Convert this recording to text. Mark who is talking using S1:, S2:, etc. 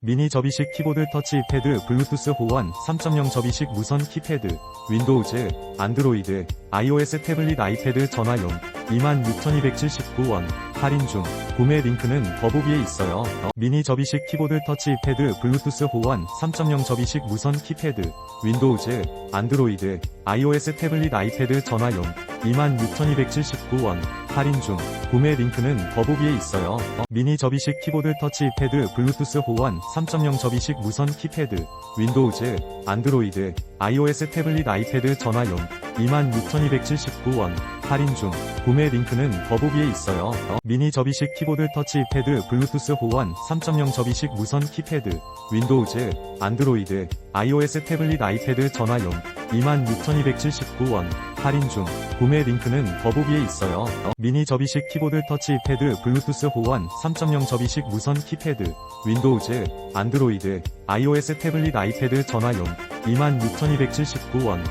S1: 미니 접이식 키보드 터치패드 블루투스 호환 3.0 접이식 무선 키패드 윈도우즈 안드로이드 iOS 태블릿 아이패드 전화용 26,279원 할인 중 구매 링크는 더보기에 있어요. 어, 미니 접이식 키보드 터치패드 블루투스 호환 3.0 접이식 무선 키패드 윈도우즈 안드로이드 iOS 태블릿 아이패드 전화용 26,279원 할인 중 구매 링크는 더보기에 있어요. 어, 미니 접이식 키보드 터치패드 블루투스 호환 3.0 접이식 무선 키패드 윈도우즈 안드로이드 iOS 태블릿 아이패드 전화용 26,279원 할인 중 구매 링크는 더보기에 있어요. 어, 미니 접이식 키보드 터치패드 블루투스 호환 3.0 접이식 무선 키패드 윈도우즈 안드로이드 iOS 태블릿 아이패드 전화용 26,279원. 할인 중. 구매 링크는 더보기에 있어요. 어, 미니 접이식 키보드 터치패드 블루투스 호환 3.0 접이식 무선 키패드 윈도우즈 안드로이드 iOS 태블릿 아이패드 전화용. 26,279원